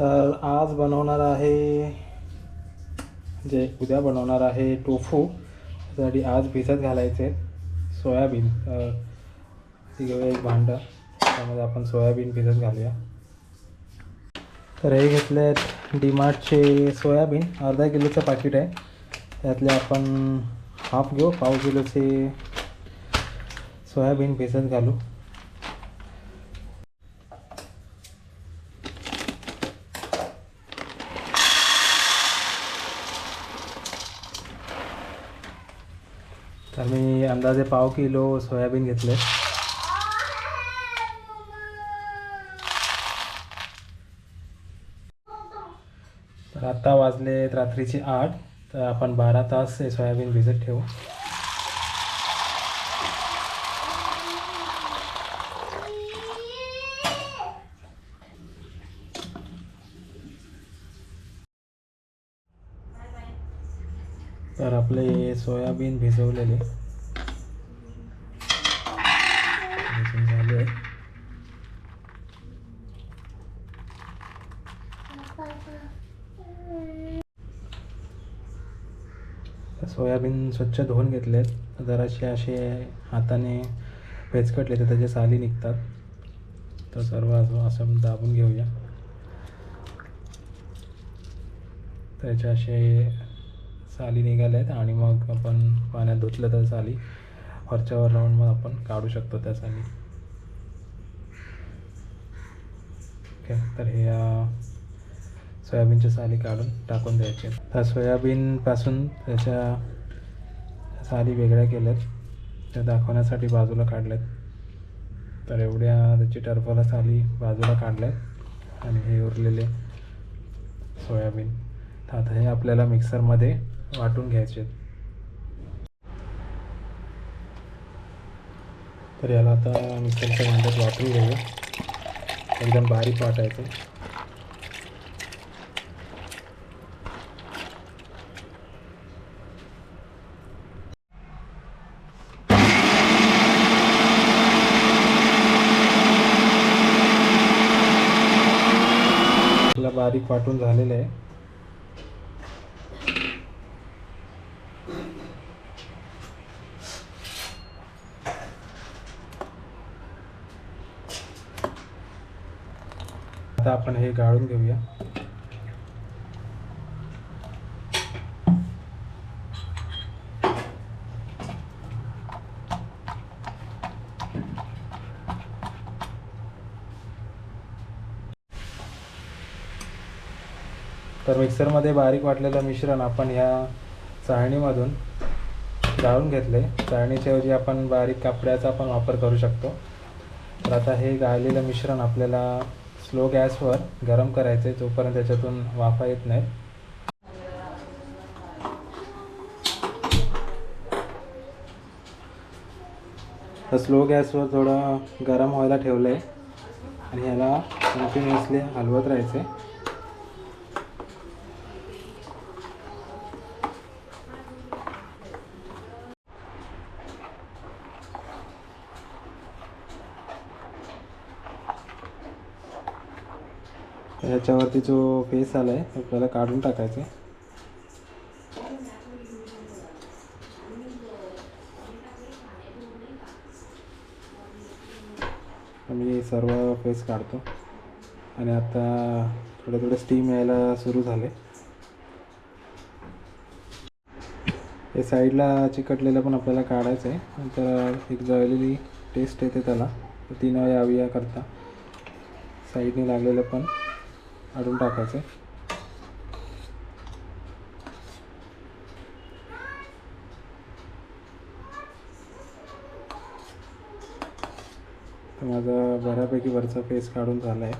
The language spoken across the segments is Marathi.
तर आज बनवणार आहे जे उद्या बनवणार आहे टोफू. त्यासाठी आज भिजत घालायचे सोयाबीन. ती घेऊया एक भांडं. त्यामध्ये आपण सोयाबीन भिजत घालूया. तर हे घेतले आहेत डीमार्टचे सोयाबीन. अर्धा किलोचं पाकिट आहे. त्यातले आपण हाफ घेऊ. पाव किलोचे सोयाबीन भिजत घालू. तर मी अंदाजे पाव किलो सोयाबीन घेतले. तर आत्ता वाजले रात्रीचे आठ. तर आपण बारा तास हे सोयाबीन भिजत ठेवू. तर आपले सोयाबीन भिजवलेले. भिजून झाले. सोयाबीन स्वच्छ धुवून घेतलेत. जराशे असे हाताने पेचकटले तर त्याचे साली निघतात. तर सर्व असं असं दाबून घेऊया. त्याचे असे साली निघाल्या आहेत आणि मग आपण पाण्यात धुतलं तर साली वरच्यावर लावून मग आपण काढू शकतो त्या साली. ओके तर हे सोयाबीनच्या साली काढून टाकून द्यायचे तर सोयाबीनपासून त्याच्या साली वेगळ्या केल्यात. त्या दाखवण्यासाठी बाजूला काढल्यात. तर एवढ्या त्याची टर्फला साली बाजूला काढल्यात आणि हे उरलेले सोयाबीन. तर आता हे आपल्याला मिक्सरमध्ये वाटून घ्यायचे. तर याला आता मिक्सरच्या भांड्यात वाटून घेऊया एकदम बारीक वाटायचं. बारीक वाटून झालेलं आहे. आता आपण हे गाळून घेऊया. तर मिक्सरमध्ये बारीक वाटलेलं मिश्रण आपण या चाळणीमधून गाळून घेतले चाळणीच्या ऐवजी आपण बारीक कापड्याचा पण वापर करू शकतो. तर आता हे गाळलेलं मिश्रण आपल्याला स्लो गॅसवर गरम करायचं आहे जोपर्यंत त्याच्यातून वाफा येत नाही तर स्लो गॅसवर थोडं गरम व्हायला ठेवलं आहे आणि ह्याला कंटिन्युअसली हलवत राहायचं तर ह्याच्यावरती जो फेस आला आहे आपल्याला काढून टाकायचा आहे मी सर्व फेस काढतो. आणि आता थोडे थोडे स्टीम यायला सुरू झाले. हे साईडला चिकटलेलं पण आपल्याला काढायचं आहे नंतर एक जळलेली टेस्ट येते त्याला. ती न यावी याकरता. साईडने लागलेलं पण. काढून टाकायचं. आहे तर माझा बऱ्यापैकी वरचा फेस काढून झाला आहे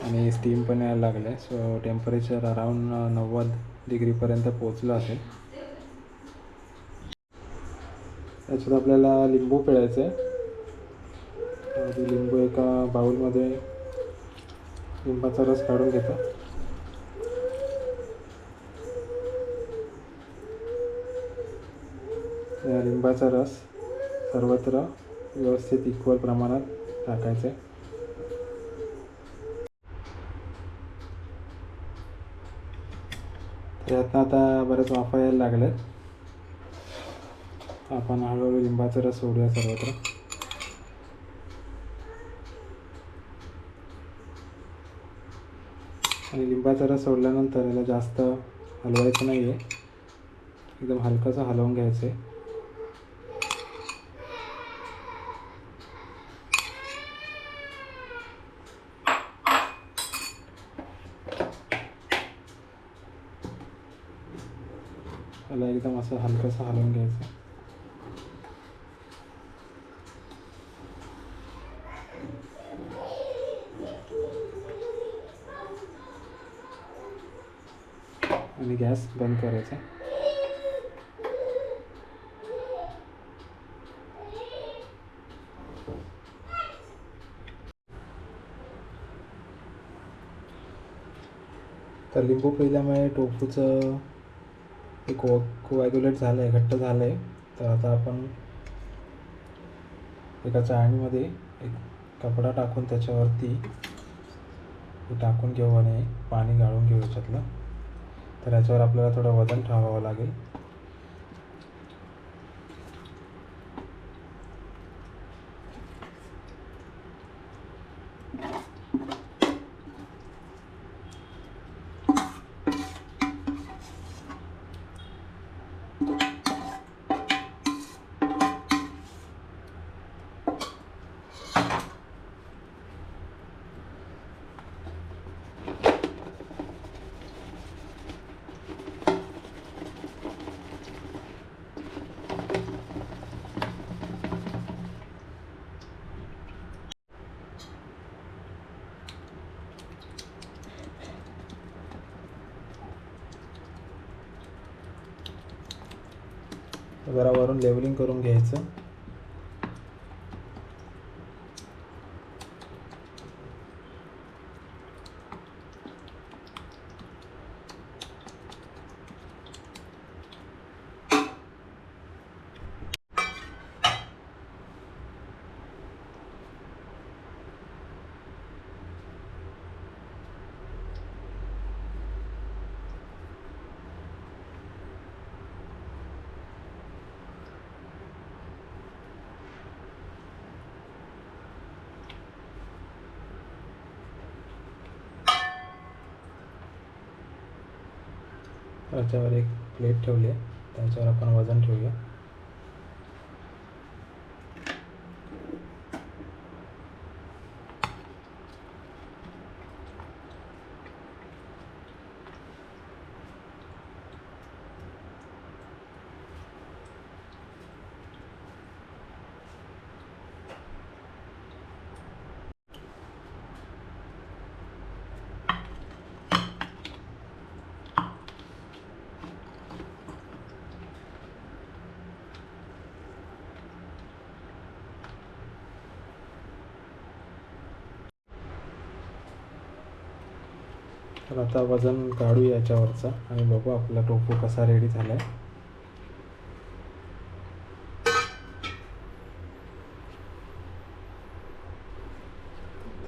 आणि स्टीम पण यायला लागलं आहे सो टेम्परेचर अराऊंड नव्वद डिग्रीपर्यंत पोचलं असेल. त्याच्यात आपल्याला लिंबू पिळायचं आहे लिंबू एका बाऊलमध्ये लिंबाचा रस काढून घेतो. या लिंबाचा रस सर्वत्र व्यवस्थित इक्वल प्रमाणात टाकायचं. आहे त्यातनं आता बरेच वाफायला लागले आपण हळूहळू लिंबाचा रस सोडूया सर्वत्र. आणि लिंबाचा रस सोडल्यानंतर याला जास्त हलवायचं नाही आहे एकदम हलकंसं हलवून घ्यायचं आहे त्याला एकदम असं हलकंसं हलवून घ्यायचं आणि गॅस बंद करायचा. तर लिंबू पिल्यामुळे टोफूचं एक को कोॲग्युलेट झालं आहे घट्ट झालं आहे तर आता आपण एका चाळणीमध्ये एक कपडा टाकून त्याच्यावरती टाकून घेऊ आणि पाणी गाळून घेऊ याच्यातलं. तर याच्यावर आपल्याला थोडं वजन ठेवावं लागेल. जरा वरून लेवलिंग करून घ्यायचं. त्याच्यावर एक प्लेट ठेवली आहे. त्याच्यावर आपण वजन ठेवूया. तर आता वजन काढू याच्यावरचं आणि बघू आपला टोपू कसा रेडी झाला आहे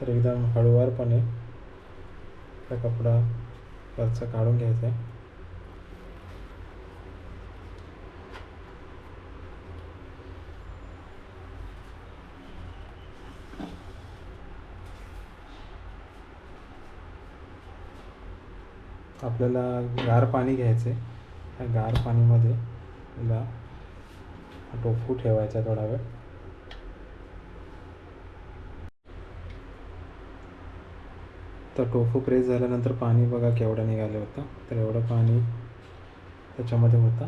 तर एकदम हळूवारपणे त्या कपडा वरचा काढून घ्यायचा आहे आपल्याला गार पाणी घ्यायचं आहे त्या गार पाणीमध्ये याला टोफू ठेवायचा थोडा वेळ. तर टोफू प्रेस झाल्यानंतर पाणी बघा केवढं निघालं होतं. तर एवढं पाणी त्याच्यामध्ये होतं.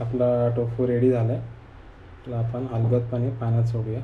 आपला टोफू रेडी झाला आहे त्याला आपण पाणी पाण्यात सोडूया.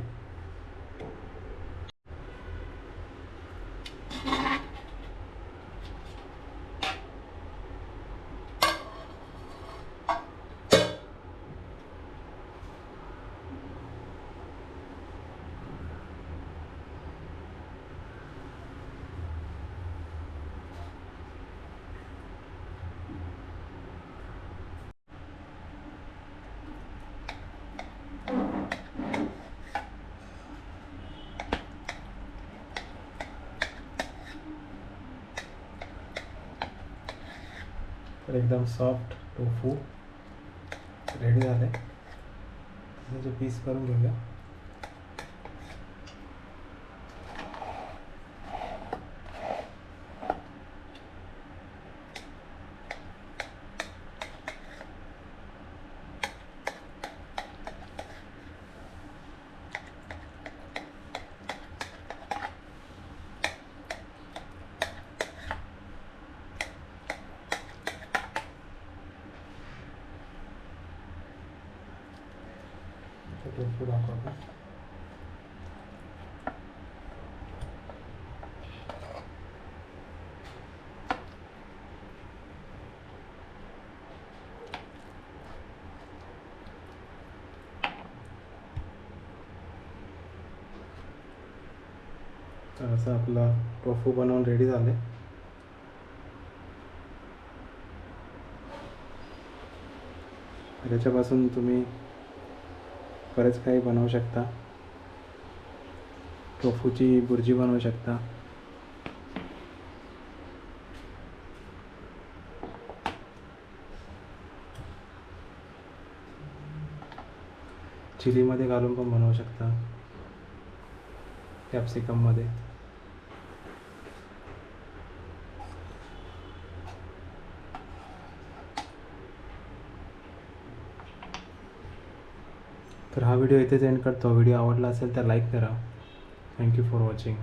तर एकदम सॉफ्ट टोफू रेडी झालं. आहे त्याचे पीस करून घेऊया. टोफू दाखवतो तर असं आपला टोफू बनवून रेडी झाले. त्याच्यापासून तुम्ही बरेच काही बनवू शकता. टोफूची भुर्जी बनवू शकता. चिलीमध्ये घालून पण बनवू शकता. कॅप्सिकममध्ये तर हा व्हिडिओ इथेच एंड करतो. व्हिडिओ आवडला असेल तर लाईक करा. Thank you for watching